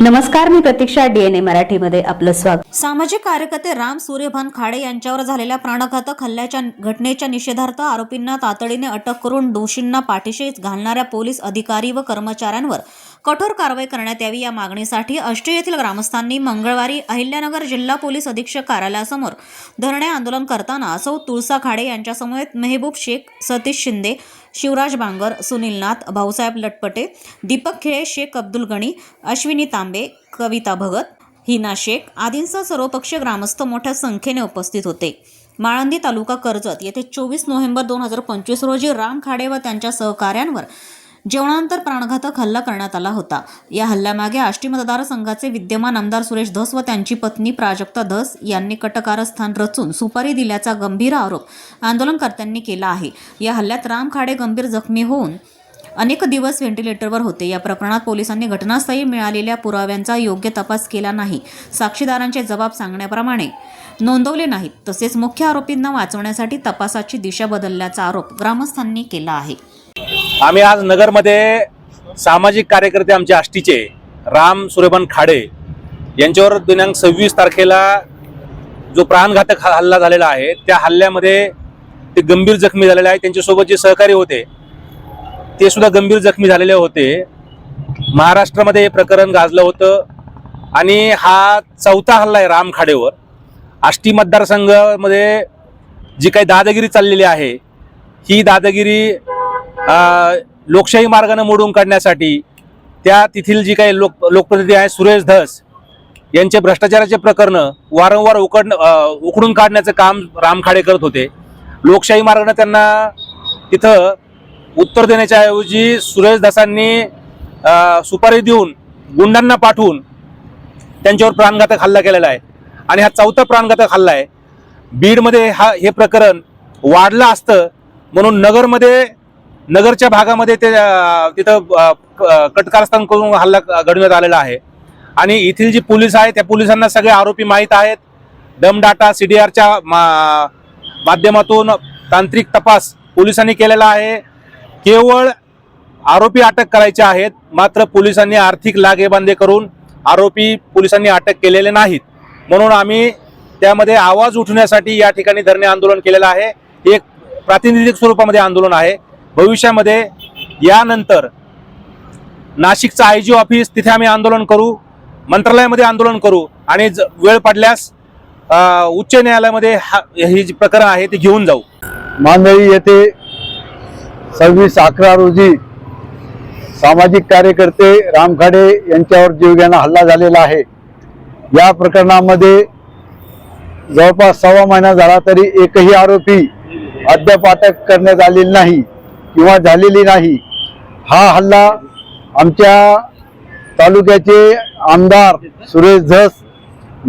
नमस्कार मी प्रतीक्षा डीएनए मराठीमध्ये आपलं स्वागत. सामाजिक कार्यकर्ते राम सूर्यभान खाडे यांच्यावर झालेल्या प्राणघातक हल्ल्याच्या घटनेच्या निषेधार्थ आरोपींना तातडीने अटक करून दोषींना पाठीशी घालणाऱ्या पोलीस अधिकारी व कर्मचाऱ्यांवर कठोर कारवाई करण्यात यावी या मागणीसाठी अष्टी येथील ग्रामस्थांनी मंगळवारी अहिल्यानगर जिल्हा पोलीस अधीक्षक कार्यालयासमोर धरणे आंदोलन करताना असो तुळसा खाडे यांच्यासमवेत मेहबूब शेख सतीश शिंदे शिवराज बांगर सुनील नाथ भाऊसाहेब लटपटे दीपक खिळे शेख अब्दुल गणी अश्विनी तांबे कविता भगत हिना शेख आदींसह सर्वपक्षीय ग्रामस्थ मोठ्या संख्येने उपस्थित होते. माळंदी तालुका कर्जत येथे चोवीस नोव्हेंबर दोन हजार पंचवीस रोजी राम खाडे व त्यांच्या सहकाऱ्यांवर जेवणानंतर प्राणघातक हल्ला करण्यात आला होता. या हल्ल्यामागे आष्टी मतदारसंघाचे विद्यमान आमदार सुरेश धस व त्यांची पत्नी प्राजक्ता धस यांनी कटकारस्थान रचून सुपारी दिल्याचा गंभीर आरोप आंदोलनकर्त्यांनी केला आहे. या हल्ल्यात राम खाडे गंभीर जखमी होऊन अनेक दिवस व्हेंटिलेटरवर होते. या प्रकरणात पोलिसांनी घटनास्थळी मिळालेल्या पुराव्यांचा योग्य तपास केला नाही. साक्षीदारांचे जबाब सांगण्याप्रमाणे नोंदवले नाहीत. तसेच मुख्य आरोपींना वाचवण्यासाठी तपासाची दिशा बदलल्याचा आरोप ग्रामस्थांनी केला आहे. आम्ही आज नगरमध्ये सामाजिक कार्यकर्ते आमचे आष्टीचे राम सूर्यबन खाडे यांच्यावर दिनांक सव्वीस तारखेला जो प्राणघातक हा- हल्ला झालेला आहे त्या हल्ल्यामध्ये ते गंभीर जखमी झालेले आहे त्यांच्यासोबत जे सहकारी होते ते सुद्धा गंभीर जखमी झालेले होते. महाराष्ट्रामध्ये हे प्रकरण गाजलं होतं आणि हा चौथा हल्ला आहे राम खाडेवर. आष्टी मतदारसंघामध्ये जी काही दादागिरी चाललेली आहे ही दादागिरी लोकशाही मार्गाने मोडून काढण्यासाठी त्या तेथील जी काही लोक लोकप्रतिनिधी आहे सुरेश धस यांचे भ्रष्टाचाराचे प्रकरण वारंवार उकड उकडून काढण्याचं काम रामखाडे करत होते. लोकशाही मार्गाने त्यांना तिथं उत्तर देण्याच्या ऐवजी सुरेश धसांनी सुपारी देऊन गुंडांना पाठवून त्यांच्यावर प्राणघातक हल्ला केलेला आहे. आणि हा चौथा प्राणघातक हल्ला आहे. बीडमध्ये हा हे प्रकरण वाढलं असतं म्हणून नगरमध्ये नगरच्या भागामध्ये ते तिथं क- कटकारस्थान करून हल्ला घडवण्यात आलेला आहे. आणि येथील जी पोलीस आहे त्या पोलिसांना सगळे आरोपी माहीत आहेत. दमडाटा सी डी आरच्या माध्यमातून तांत्रिक तपास पोलिसांनी केलेला आहे. केवळ आरोपी अटक करायचे आहेत मात्र पोलिसांनी आर्थिक लागेबांधे करून आरोपी पोलिसांनी अटक केलेले नाहीत. म्हणून आम्ही त्यामध्ये आवाज उठवण्यासाठी या ठिकाणी धरणे आंदोलन केलेलं आहे. एक प्रातिनिधिक स्वरूपामध्ये आंदोलन आहे. भविष्यामध्ये यानंतर नाशिकचं आय जी ऑफिस तिथे आम्ही आंदोलन करू मंत्रालयामध्ये आंदोलन करू आणि ज- वेळ पडल्यास उच्च न्यायालयामध्ये हा ही जी प्रकरण आहे ते घेऊन जाऊ. मांदळी येथे सव्वीस अकरा रोजी सामाजिक कार्यकर्ते रामखाडे यांच्यावर जीवघेणा हल्ला झालेला आहे. या प्रकरणामध्ये जवळपास सव्वा महिना झाला तरी एकही आरोपी अद्याप अटक करण्यात आलेली नाही. किंवा झालेली नाही. हा हल्ला आमच्या तालुक्याचे आमदार सुरेश धस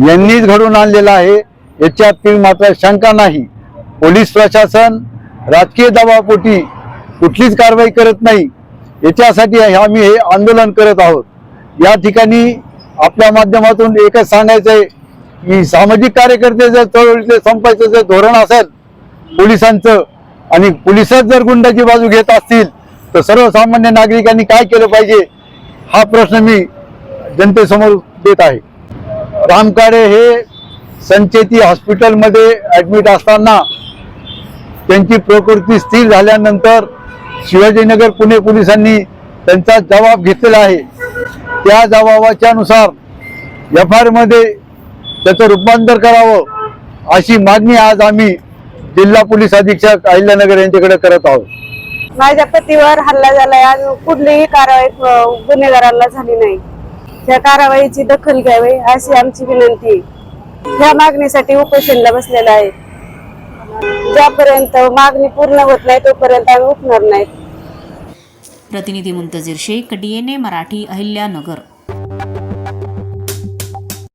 यांनीच घडून आणलेला आहे. याच्यातील मात्र शंका नाही. पोलीस प्रशासन राजकीय दबावपोटी कुठलीच कारवाई करत नाही. याच्यासाठी आम्ही हे आंदोलन करत आहोत. या ठिकाणी आपल्या माध्यमातून एकच सांगायचं आहे की सामाजिक कार्यकर्ते जर चळवळीचे संपायचं जर धोरण असेल पोलिसांचं आणि पोलिसच जर गुंडाची बाजू घेत असतील तर सर्वसामान्य नागरिकांनी काय केलं पाहिजे हा प्रश्न मी जनतेसमोर देत आहे. रामकाडे हे संचेती हॉस्पिटलमध्ये ॲडमिट असताना त्यांची प्रकृती स्थिर झाल्यानंतर शिवाजीनगर पुणे पोलिसांनी त्यांचा जबाब घेतलेला आहे. त्या जबाबाच्या नुसार एफ आयमध्ये त्याचं रूपांतर करावं अशी मागणी आज आम्ही जिल्हा पोलीस अधीक्षक अहिल्यानगर यांच्याकडे करत आहोत. माझ्या पतीवर हल्ला झालाय आणि कुठलीही कारवाई गुन्हेगाराला झाली नाही. त्या कारवाईची दखल घ्यावी अशी आमची विनंती आहे. ह्या मागणीसाठी उपोषणला बसलेला आहे. ज्यापर्यंत मागणी पूर्ण होत नाही तोपर्यंत आम्ही उठणार नाही. प्रतिनिधी मुंतजीर शेख डीएनए मराठी अहिल्यानगर.